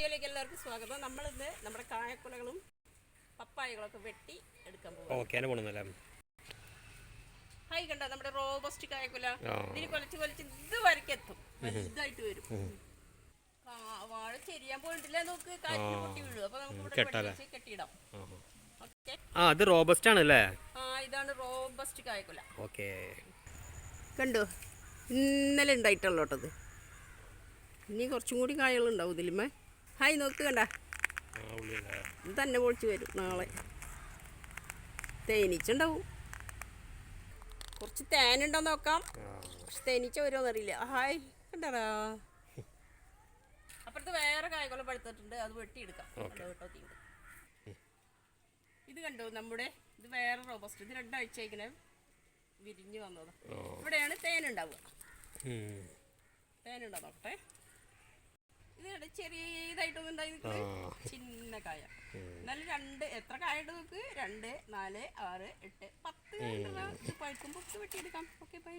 വീഡിയോയിലേക്ക് എല്ലാവർക്കും സ്വാഗതം. നമ്മളിന്ന് നമ്മുടെ കായക്കുലകളും പപ്പായകളൊക്കെ വെട്ടി എടുക്കാൻ പോകും ഹൈ ഹായ് കണ്ടോ? നമ്മുടെ റോബസ്റ്റ് കായക്കുല. ഇതിന് കൊലച്ച് കൊലച്ച് ഇത് വരയ്ക്ക് എത്തും വലുതായിട്ട് വരും. വാഴ ചെരിയാൻ പോയിട്ടില്ല നോക്ക്. കാറ്റിന് പൊട്ടി വീഴും. അപ്പൊ നമുക്ക് ഇവിടെ കെട്ടാല്ലേ? വെട്ടി വെച്ച് കെട്ടിയിടാം. ഓക്കെ. ആ അത് റോബസ്റ്റ് ആണല്ലേ? ആ ഇതാണ് റോബസ്റ്റ് കായക്കുല. ഓക്കെ. കണ്ടോ? ഇന്നലെ ഉണ്ടായിട്ടുള്ളോട്ടത് ഇനി കുറച്ചും കൂടി കായകളുണ്ടാവും ഇതിലുമേ. ഹായ് നോക്ക് കണ്ട. ഇത് തന്നെ പൊളിച്ച് വരും നാളെ. തേനീച്ചുണ്ടാവും കുറച്ച് തേനുണ്ടോ നോക്കാം. പക്ഷെ തേനീച്ച വരുമോന്നറിയില്ല. ഹായ് കണ്ടടാ. അപ്പുറത്ത് വേറെ കായകളും പഴുത്തിട്ടുണ്ട്. അത് വെട്ടിയെടുക്കാം. എടുക്കാം കേട്ടോ തീണ്ട് ഇത് കണ്ടോ നമ്മുടെ ഇത് വേറെ റോബസ്റ്റ്. ഇത് രണ്ടാഴ്ച ഇങ്ങനെ വിരിഞ്ഞു വന്നത്. ഇവിടെയാണ് തേനുണ്ടാവുക. തേനുണ്ടോ നോക്കട്ടെ. ഇത് ചെറിയതായിട്ടൊന്നും ഉണ്ടായി നിൽക്കുന്നത് ചിന്ന കായ. എന്നാലും രണ്ട് എത്ര കായ ഉണ്ട് നോക്ക്? രണ്ട് നാല് ആറ് എട്ട് പത്ത് പഴുക്കുമ്പോൾ വെട്ടിയെടുക്കാം. Okay bye.